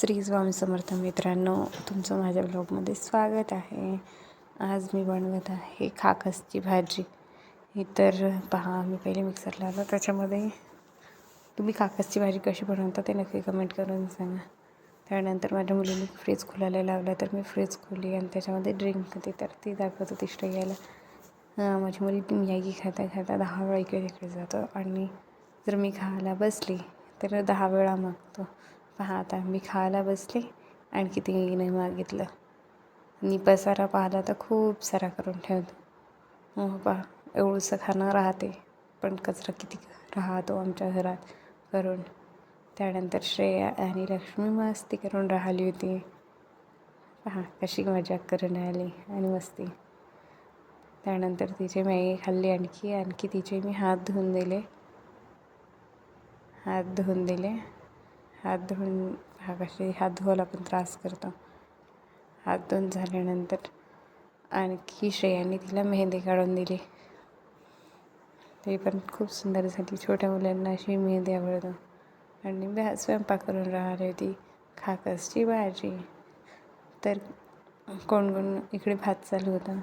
श्री स्वामी समर्थ मित्रांनो तुमचं माझ्या ब्लॉगमध्ये स्वागत आहे. आज मी बनवत आहे खाकसची भाजी. ही तर पहा मी पहिले मिक्सर लावलं. त्याच्यामध्ये तुम्ही खाकसची भाजी कशी बनवता ते नक्की कमेंट करून सांगा. त्यानंतर माझ्या मुलीने फ्रीज खोलायला लावला तर मी फ्रीज खोली आणि त्याच्यामध्ये ड्रिंक होती तर ती दाखवत होती श्रेयाला. माझी मुली ती मॅगी खाता खाता दहा वेळा इकडे तिकडे जातो. आणि जर मी खायला बसली तर दहा वेळा मागतो. पहा आता मी खायला बसले आणखी तिने मागितलं. आणि पसारा पाहिला तर खूप सारा करून ठेवतो. मग पहा एवढंसं खाणं राहते. पण कचरा किती राहतो आमच्या घरात करून. त्यानंतर श्रेया आणि लक्ष्मी मस्ती करून राहिली होती. पहा कशी मजा करून राहिली आणि मस्ती. त्यानंतर तिचे मॅगी खाल्ली आणखी आणखी तिचे मी हात धुवून दिले. हात धुवून दिले. हात धुवून हा कसे हात धुवायला पण त्रास करतो. हात धुवून झाल्यानंतर आणखी श्रेयाने तिला मेहंदी काढून दिली. ते पण खूप सुंदर झाली. छोट्या मुलांना अशी मेहंदी आवडतो. आणि मी स्वयंपाक करून राहिली होती. खाकसची भाजी. तर कोण कोण इकडे भात चालू होता.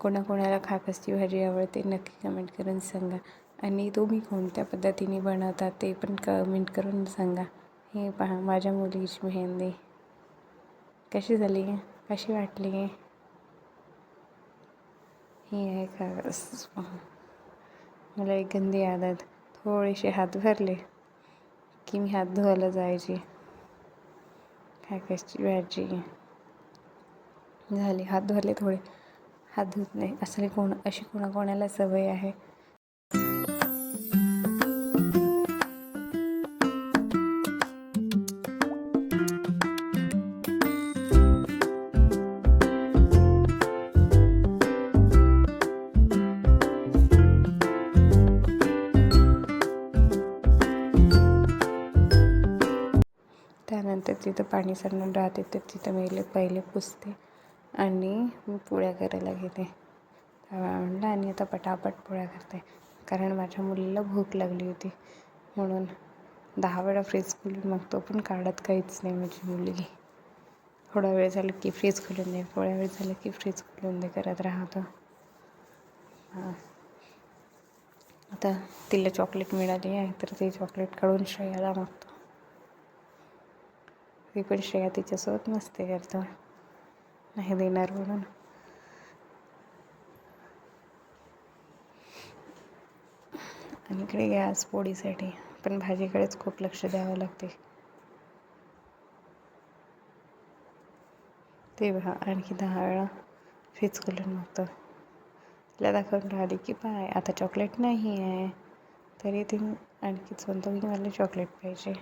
कोणाकोणाला खाकसची भाजी आवडते नक्की कमेंट करून सांगा. आणि तुम्ही कोणत्या पद्धतीने बनवता ते पण कमेंट करून सांगा. हे पहा माझ्या मुलीची मेहंदी. कशी झाली कशी वाटली ही आहे खाकस मला एक गंदी आदत. थोडेसे हात भरले की मी हात धुवायला जायची. खाकसची भाजी झाली हात धुवले थोडे. हात धुत नाही असले कोण अशी कोणाकोणाला सवय आहे. तर तिथं पाणी सांडून राहते तर तिथं मी पहिले पुसते आणि मी पोळ्या करायला घेते. तवा आणला आणि आता पटापट पोळ्या करते. कारण माझ्या मुलीला भूक लागली होती. म्हणून दहा वेळा फ्रीज खोलून मग तो पण काढत काहीच नाही माझी मुलगी. थोडा वेळ झाला की फ्रीज खोलून दे थोडा वेळ झालं की फ्रीज खोलून दे करत राहतो. हां. आता तिला चॉकलेट मिळाली आहे तर ती चॉकलेट काढून श्रेयाला मागतो. ती पण श्रेया तिच्यासोबत मस्ती करतो नाही देणार म्हणून. आणि इकडे गॅस पोळीसाठी. पण भाजीकडेच खूप लक्ष द्यावं लागते. ते बघा आणखी दहा वेळा फ्रीज खोलून मागतो तिला दाखवून राहिली की पाय आता चॉकलेट नाही आहे. तरी ती आणखीच म्हणतो की मला चॉकलेट पाहिजे.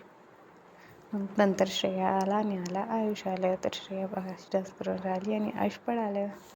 मग नंतर श्रेया आला आणि आला आयुष आलं तर श्रेया बघा डान्स करून राहिली आणि आयुष पण आलं.